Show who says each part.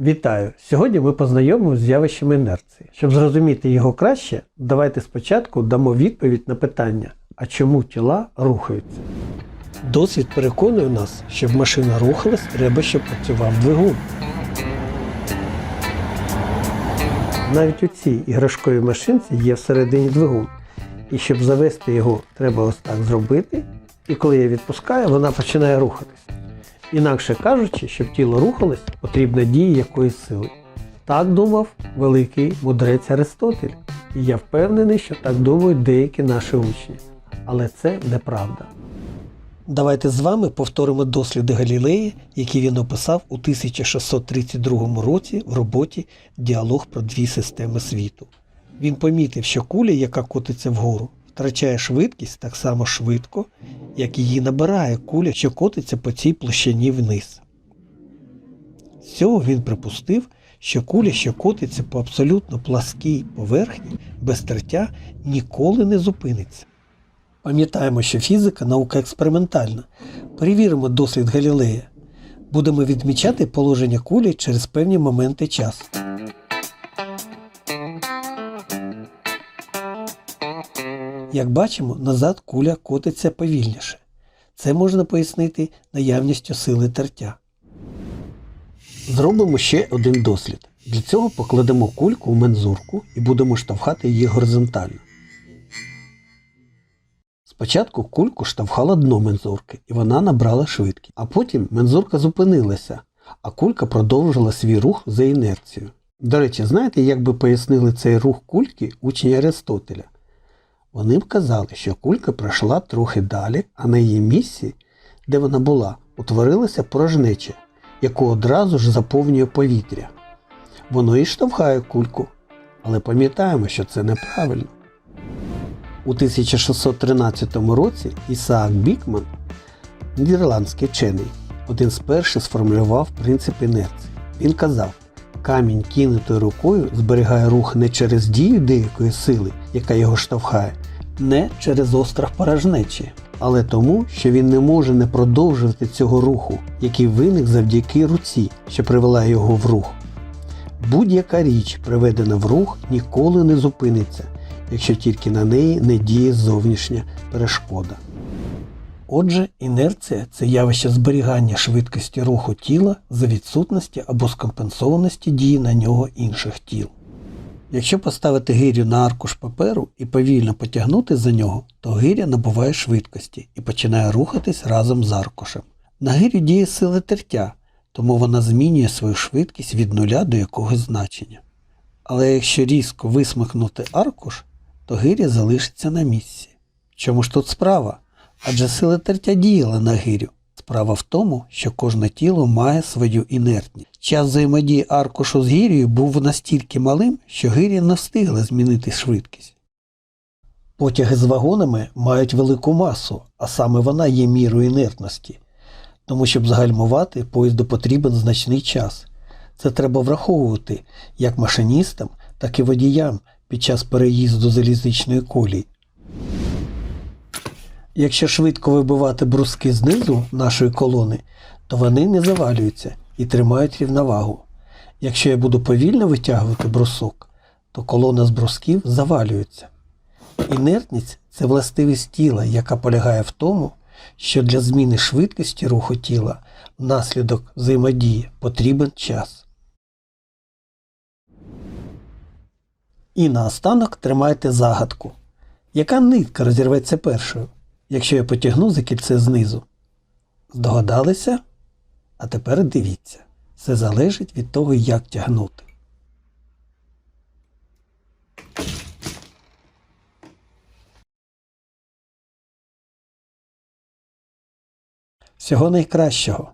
Speaker 1: Вітаю! Сьогодні ми познайомимося з явищем інерції. Щоб зрозуміти його краще, давайте спочатку дамо відповідь на питання, а чому тіла рухаються. Досвід переконує нас, щоб машина рухалась, треба, щоб працював двигун. Навіть у цій іграшковій машинці є всередині двигун. І щоб завести його, треба ось так зробити. І коли я відпускаю, вона починає рухатись. Інакше кажучи, щоб тіло рухалось, потрібна дія якоїсь сили. Так думав великий мудрець Аристотель. І я впевнений, що так думають деякі наші учні. Але це неправда. Давайте з вами повторимо досліди Галілеї, які він описав у 1632 році в роботі Діалог про дві системи світу. Він помітив, що куля, яка котиться вгору, втрачає швидкість так само швидко, як її набирає куля, що котиться по цій площині вниз. З цього він припустив, що куля, що котиться по абсолютно пласкій поверхні, без тертя, ніколи не зупиниться. Пам'ятаємо, що фізика наука експериментальна. Перевіримо дослід Галілея. Будемо відмічати положення кулі через певні моменти часу. Як бачимо, назад куля котиться повільніше. Це можна пояснити наявністю сили тертя. Зробимо ще один дослід. Для цього покладемо кульку в мензурку і будемо штовхати її горизонтально. Спочатку кульку штовхало дно мензурки, і вона набрала швидкість. А потім мензурка зупинилася, а кулька продовжила свій рух за інерцією. До речі, знаєте, як би пояснили цей рух кульки учні Аристотеля? Вони б казали, що кулька пройшла трохи далі, а на її місці, де вона була, утворилася порожнеча, яку одразу ж заповнює повітря. Воно і штовхає кульку, але пам'ятаємо, що це неправильно. У 1613 році Ісаак Бікман, нідерландський вчений, один з перших сформулював принцип інерції. Він казав, камінь кинутою рукою зберігає рух не через дію деякої сили, яка його штовхає, не через острах порожнечі, але тому, що він не може не продовжувати цього руху, який виник завдяки руці, що привела його в рух. Будь-яка річ, приведена в рух, ніколи не зупиниться, якщо тільки на неї не діє зовнішня перешкода. Отже, інерція це явище зберігання швидкості руху тіла за відсутності або скомпенсованості дії на нього інших тіл. Якщо поставити гирю на аркуш паперу і повільно потягнути за нього, то гиря набуває швидкості і починає рухатись разом з аркушем. На гирю діє сила тертя, тому вона змінює свою швидкість від нуля до якогось значення. Але якщо різко висмикнути аркуш, то гиря залишиться на місці. Чому ж тут справа? Адже сила тертя діяла на гирю. Справа в тому, що кожне тіло має свою інертність. Час взаємодії аркушу з гирією був настільки малим, що гиря не встигла змінити швидкість. Потяги з вагонами мають велику масу, а саме вона є мірою інертності. Тому, щоб загальмувати, поїзду потрібен значний час. Це треба враховувати як машиністам, так і водіям під час переїзду залізничної колії. Якщо швидко вибивати бруски знизу нашої колони, то вони не завалюються і тримають рівновагу. Якщо я буду повільно витягувати брусок, то колона з брусків завалюється. Інертність це властивість тіла, яка полягає в тому, що для зміни швидкості руху тіла внаслідок взаємодії потрібен час. І наостанок тримайте загадку. Яка нитка розірветься першою, якщо я потягну за кільце знизу? Здогадалися? А тепер дивіться. Все залежить від того, як тягнути. Всього найкращого!